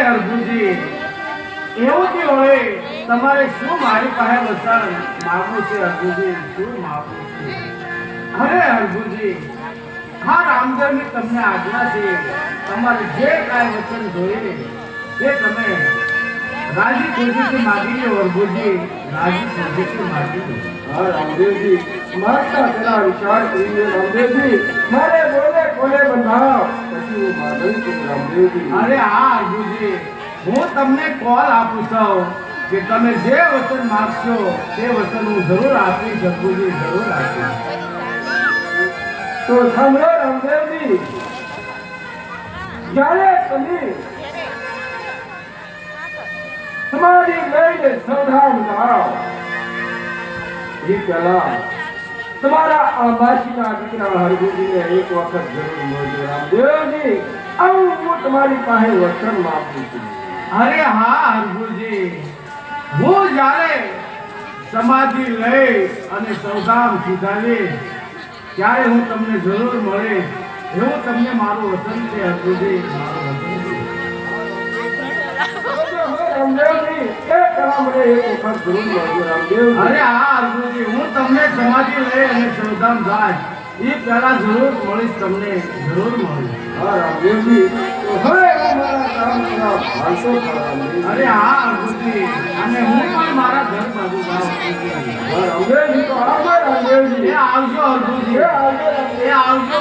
અર્જુનજી, એવું કે તમારે શું મારી પાસે વચન માગવું છે, અર્જુનજી? શું માગવું છે? અરે અર્જુનજી, હા, રામદેવની તમને આજ્ઞા છે. તમારે જે કાંઈ વચન જોઈએ, એ તમે રાજી ખુશીથી માગી લો, અર્જુનજી. રાજી ખુશીથી માગી લો. હા રામદેવજી. માતા પેલા વિચાર કરીને રામદેવજી. મારે બોલે કોને બંધાવ. પછી હું માધવ છું રામદેવજી. અરે હા અર્જુનજી. હું તમને કોલ આપું છું કે તમે જે વચન માગશો તે વચન હું જરૂર આપી શકું છું જરૂર આપી તો સાંભળો રામદેવજી. જ્યારે તમે તમારી લઈને સંધામ લાવ તમારા આંબાસીના દીકરા એક વખત જરૂર હું તમારી પાસે વચન માગું છું. અરે હા હરભુજી હું જ્યારે સમાધિ લઈ અને સૌધામ સુધાવી ત્યારે હું તમને જરૂર મળે. એવું તમને મારું વચન છે હરભુજી રામદેવજી એ કલા મને એક વખત અરે હા હરભુજી હું તમને સમાધિ લઈ અને સૌધામ જાય. એ પહેલા જરૂર મળીશ તમને જરૂર મળીશ. હા રામદેવજી. હવે મારા કામ ભાષો અરે હા અર્જુનજી અને હું પણ મારા ઘર બાજુ જાઉં. હા, રામદેવજી. તો આવજો રામદેવજી. એ આવજો હરભુજી એ આવજો એ આવજો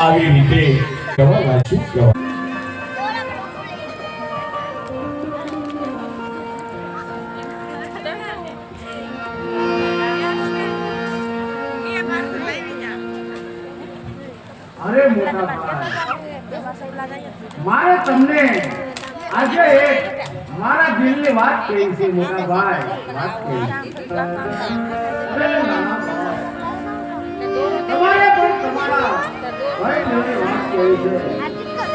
આવી રીતે કહેવા લાગ્યું કહેવા મોટા ભાઈ મારે તમને આજે એક મારા દિલની વાત કહી છે મોટા ભાઈ વાત કહી છે. અરે નાના ભાઈ, તમારે પણ તમારા ભાઈ જોડે વાત કહી છે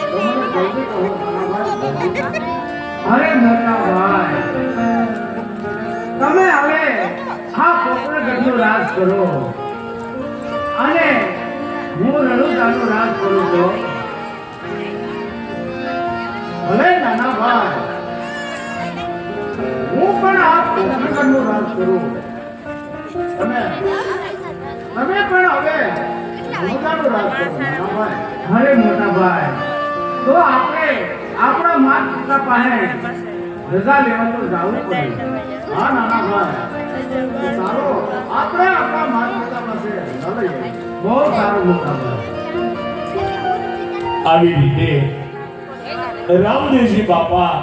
તો મને જલ્દી કહો નાના ભાઈ, જલ્દી. અરે મોટા ભાઈ તમે હવે આ પોકરગઢનો રાજ કરો રણુદાનો રાજ કરું છો? ભલે નાના ભાઈ. હું પણ આપનું પોકરગઢનો રાજ કરું. તમે તમે પણ હવે મોટાનું રાજ કરો, નાના ભાઈ. ભલે મોટા ભાઈ. તો આપણે આપણા માત પિતા પાસે રજા લેવા તો જવું પડે. હા, નાના ભાઈ. સારો આપણે આપણા માતા પાસે રજા લઈએ બહુ સારું મોટા ભાઈ આવી રીતે રામદેવજી બાપા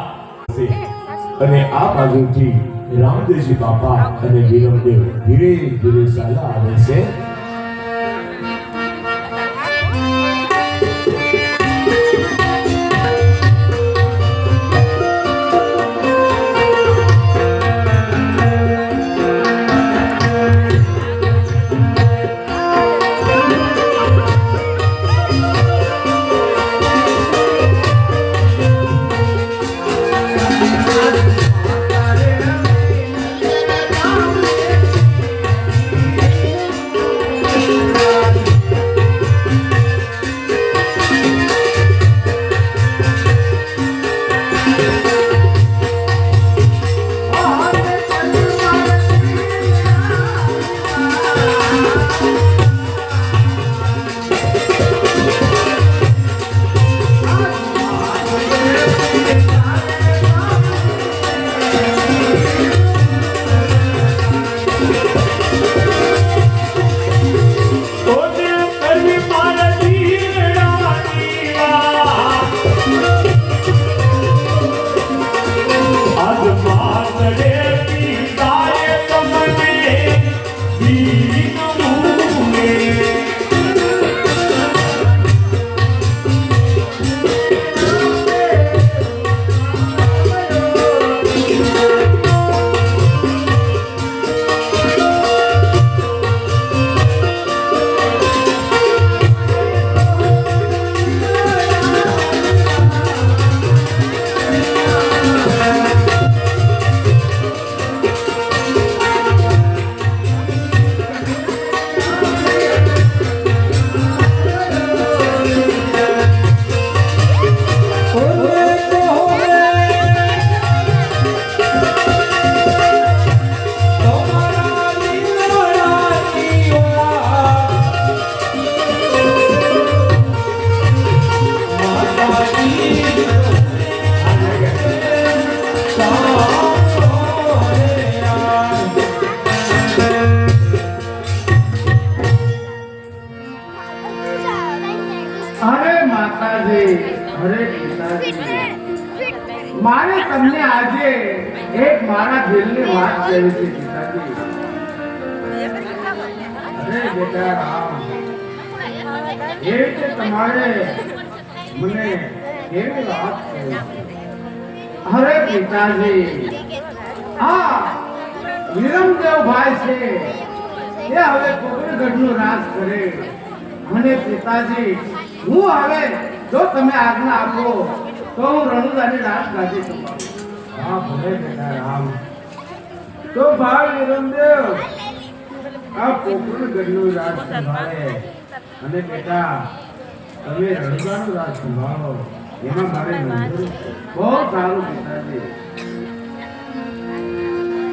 અને આ બાજુથી રામદેવજી બાપા અને વિરમદેવ ધીરે ધીરે ચાલ્યા આવે છે. મારા દિલની વાત કરી છે ગીતાજી. અરે બેટા રામ. એ રીતે તમારે મને કેવી વાત કરી? અરે પિતાજી હા વિરમદેવ ભાઈ છે. એ હવે કોકરગઢનું રાજ કરે. અને પિતાજી, હું હવે જો તમે આજ્ઞા આપો, તો હું રણુદાની રાત ગાજી સંભાળું. હા ભલે બેટા રામ. તો ભાઈ વિરમદેવ આ પોકરણ ગઢનું રાજ અને બેટા, તમે રણગાનું રાજ સંભાળો. એમાં મારે બહુ સારું પિતાજી.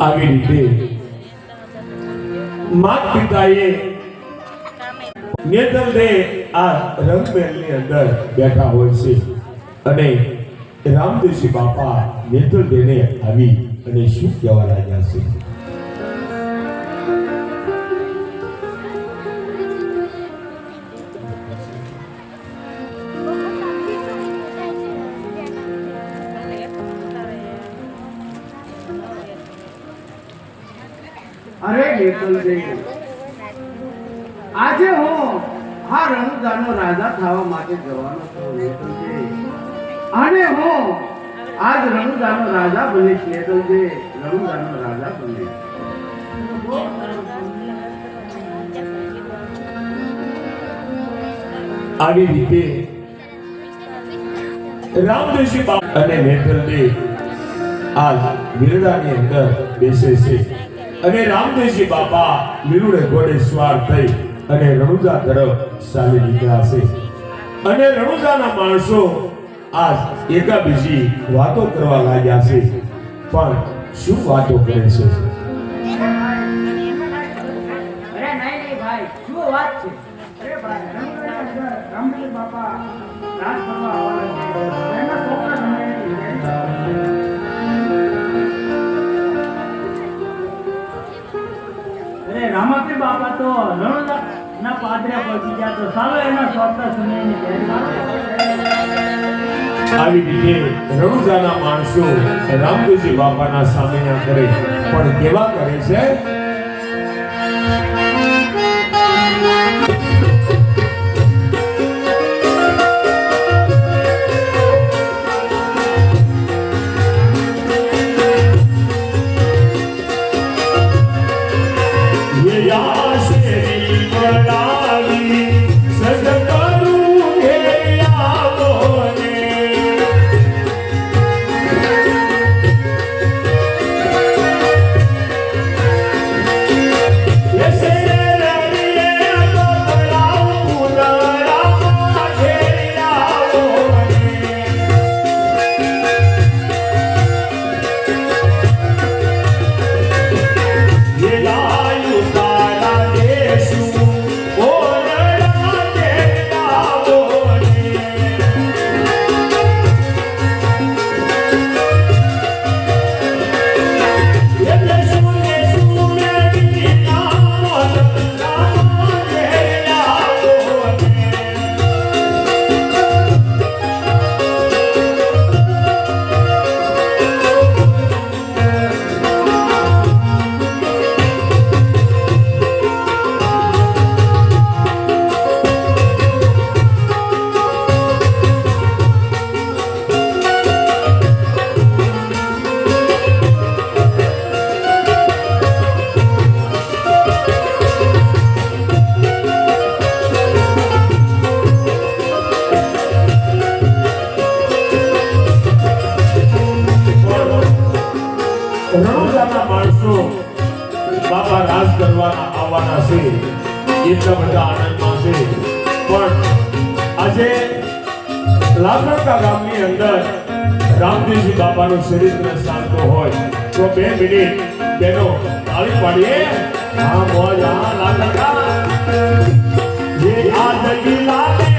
આવી રીતે માત પિતાએ નેતરદે આ રંગમહેલની અંદર બેઠા હોય છે. અને રામદેવજી બાપા નેતરદેને આવી અને શું કહેવા લાગ્યા છે? અરે આજે હું આ રણુદાનો રાજા થવા માટે જવાનો છું અને હું, આજ રણુદાનો રાજા બનીશ નેતલદેવ રણુદાનો રાજા બનીશ આવી રીતે રામદેવજી અને નેતરદેવ આ વિરડાની અંદર બેસે છે. અને રામદેવજી બાપા લીલુડે ઘોડે સ્વાર થઈ અને રણુજા તરફ ચાલી નીકળ્યા છે. અને રણુજાના માણસો આજ એકાબીજી વાતો કરવા લાગ્યા છે. પણ શું વાતો કરે છે? આવી રીતે રણુજાના માણસો રામદેવજી બાપાના સામેના કરે. પણ કેવા કરે છે? Yeah, yeah, yeah, yeah, આનંદમાં છે એટલા બધા આનંદમાં છે પણ આજે લાકડકા ગામની અંદર રામદેવજી બાબાનું ચરિત્ર સાંતો હોય, તો બે મિનિટ બેનો તાળી પાડીએ. હા મોજ લાકડકા જે આ જગી લાગે